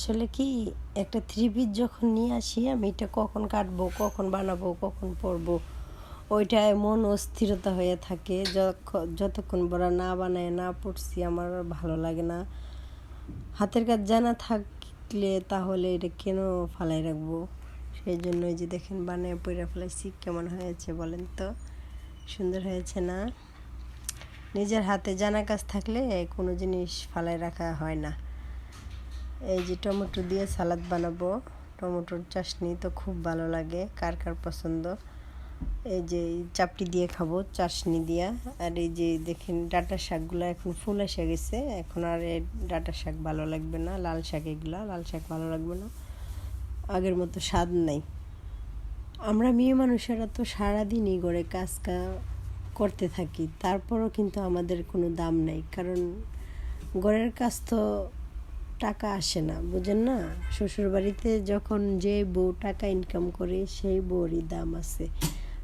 আসলে কি, একটা থ্রি পিস যখন নিয়ে আসি আমি, এটা কখন কাটবো, কখন বানাবো, কখন পরবো, ওইটায় মন অস্থিরতা হয়ে থাকে। যতক্ষণ বড় না বানায়, না পড়ছি, আমার ভালো লাগে না। হাতের কাজ জানা থাকলে তাহলে এটা কেন ফালাই রাখব? সেই জন্য যে দেখেন, বানায়, পইরা ফেলাইছি, কেমন হয়েছে বলেন তো? সুন্দর হয়েছে না? নিজের হাতে জানা কাজ থাকলে কোনো জিনিস ফালাই রাখা হয় না। এই যে টমেটো দিয়ে সালাদ বানাবো। টমেটোর চাশনি তো খুব ভালো লাগে, কার কার পছন্দ? এই যে চাপটি দিয়ে খাব চাশনি দিয়া। আর এই যে দেখেন ডাটা শাকগুলো এখন ফুল এসে গেছে, এখন আর এই ডাটা শাক ভালো লাগবে না, লাল শাক এগুলা, লাল শাক ভালো লাগবে না। আগের মতো স্বাদ নাই। আমরা মেয়ে মানুষেরা তো সারাদিনই গড়ে কাজ করতে থাকি, তারপরও কিন্তু আমাদের কোনো দাম নাই, কারণ ঘরের কাজ তো টাকা আসে না, বুঝেন না? শ্বশুরবাড়িতে যখন যে বউ টাকা ইনকাম করে, সেই বউরই দাম আছে।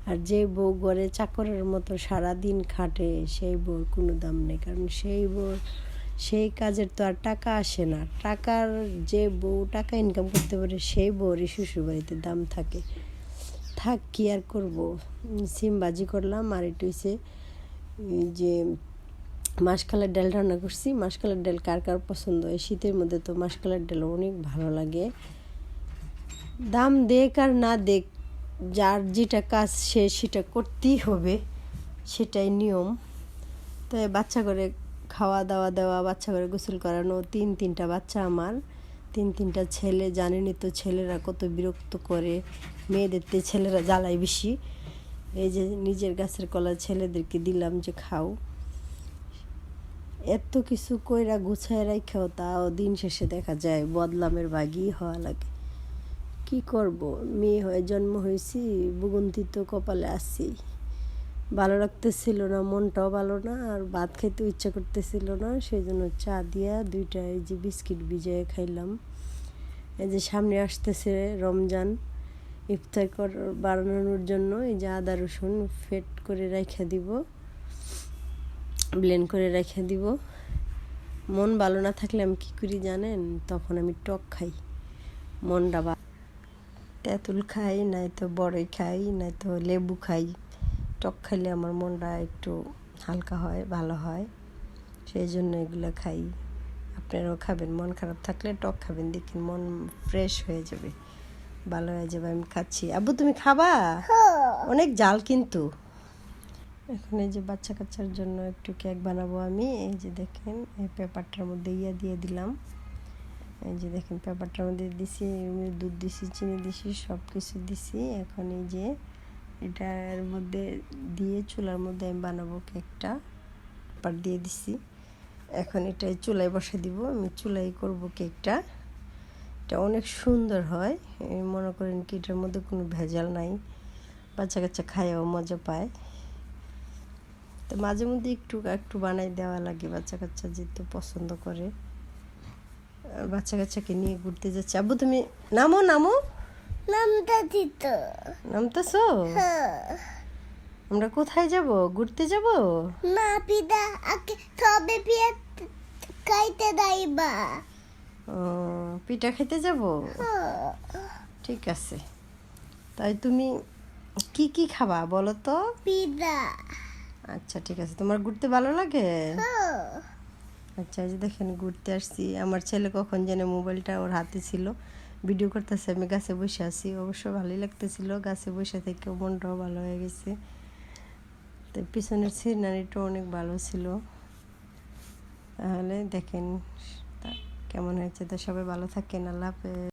আর যে বউ ঘরে চাকরের মতো সারা দিন খাটে, সেই বউর কোনো দাম নেই। কারণ সেই বউ, সেই কাজের তো আর টাকা আসে না। টাকার যে বউ টাকা ইনকাম করতে পারে, সেই বউরই শ্বশুরবাড়িতে দাম থাকে। থাক, কি আর করব? সিম বাজি করলাম, আর একটু যে মাসকালের ডাল রান্না করছি। মাসকালের ডাল কার কার পছন্দ হয়? শীতের মধ্যে তো মাসকালের ডাল অনেক ভালো লাগে। দাম দেখ আর না দেখ, যার যেটা কাজ সে সেটা করতেই হবে, সেটাই নিয়ম। তো বাচ্চা করে খাওয়া দাওয়া দেওয়া, বাচ্চা করে গোসল করানো, তিন তিনটা বাচ্চা আমার। তিন তিনটা ছেলে, জানেনই তো ছেলেরা কত বিরক্ত করে, মেয়েদের তো ছেলেরা জ্বালায় বেশি। এই যে নিজের গাছের কলা ছেলেদেরকে দিলাম যে খাও। এত কিছু কইরা গুছায় রাখাও তাও দিন শেষে দেখা যায় বদলামের ভাগই হওয়া লাগে। কি করব? মেয়ে হয়ে জন্ম হয়েছি, বুগন্তি তো কপালে আছি ভালো লাগতেছিল না, মনটাও ভালো না, আর ভাত খেতে ইচ্ছা করতেছিল না সেই জন্য চা দিয়া দুইটা এই যে বিস্কিট ভিজিয়ে খাইলাম। এই যে সামনে আসতেছে রমজান, ইফতার কর বানানোর জন্য এই যে আদা রসুন ফেট করে রেখে দিব। ব্লেন্ড করে রেখে দিব। মন ভালো না থাকলে আমি কী করি জানেন? তখন আমি টক খাই। মনটা বা তেঁতুল খাই নয়তো বড়ই খাই নয়তো লেবু খাই। টক খাইলে আমার মনটা একটু হালকা হয় ভালো হয়। সেই জন্য এগুলো খাই। আপনারাও খাবেন। মন খারাপ থাকলে টক খাবেন। দেখেন মন ফ্রেশ হয়ে যাবে। ভালো হয়ে যাবে। আমি খাচ্ছি। আব্বু তুমি খাবা? অনেক জাল কিন্তু। এখন এই যে বাচ্চা কাচ্চার জন্য একটু কেক বানাবো আমি। এই যে দেখেন, এই পেপারটার মধ্যে ইয়া দিয়ে দিলাম। এই যে দেখেন, পেপারটার মধ্যে দিছি দুধ দিছি, চিনি দিছি সব কিছু দিছি। এখন এই যে এটার মধ্যে দিয়ে চুলার মধ্যে আমি বানাবো কেকটা। পেপার দিয়ে দিছি। এখন এটা চুলায় বসে দিব। আমি চুলাই করব কেকটা। এটা অনেক সুন্দর হয়। মনে করেন কি, এটার মধ্যে কোনো ভেজাল নাই। বাচ্চা কাচ্চা খায়ও মজা পায়। তো মাঝে মধ্যে একটু একটু বানাই দেওয়া লাগে বাচ্চা কাচ্চা যেহেতু পছন্দ করে। বাচ্চা কাচ্চাকে নিয়ে ঘুরতে যাচ্ছে। আব্বু তুমি নামো নামো। নামটা দিত নামতেছো? আমরা কোথায় যাব? ঘুরতে যাব? না পিদা আগে তবে পিয়া খাইতে দাইবা পিঠা খেতে যাব? ঠিক আছে। তাই তুমি কি কি খাবা বলো তো? পিদা। আচ্ছা ঠিক আছে। তোমার ঘুরতে ভালো লাগে? আচ্ছা এই যে দেখেন ঘুরতে আসছি। আমার ছেলে কখন যেন মোবাইলটা ওর হাতে ছিল। ভিডিও করতেছে আমি গাছে বসে আছি। অবশ্য ভালোই লাগতেছিল। গাছে বসে থেকে মনটাও ভালো হয়ে গেছে। তো পিছনের সিনারিটাও অনেক ভালো ছিল। তাহলে দেখেন কেমন হয়েছে? তো সবাই ভালো থাকেন। আল্লাহ হাফেজ।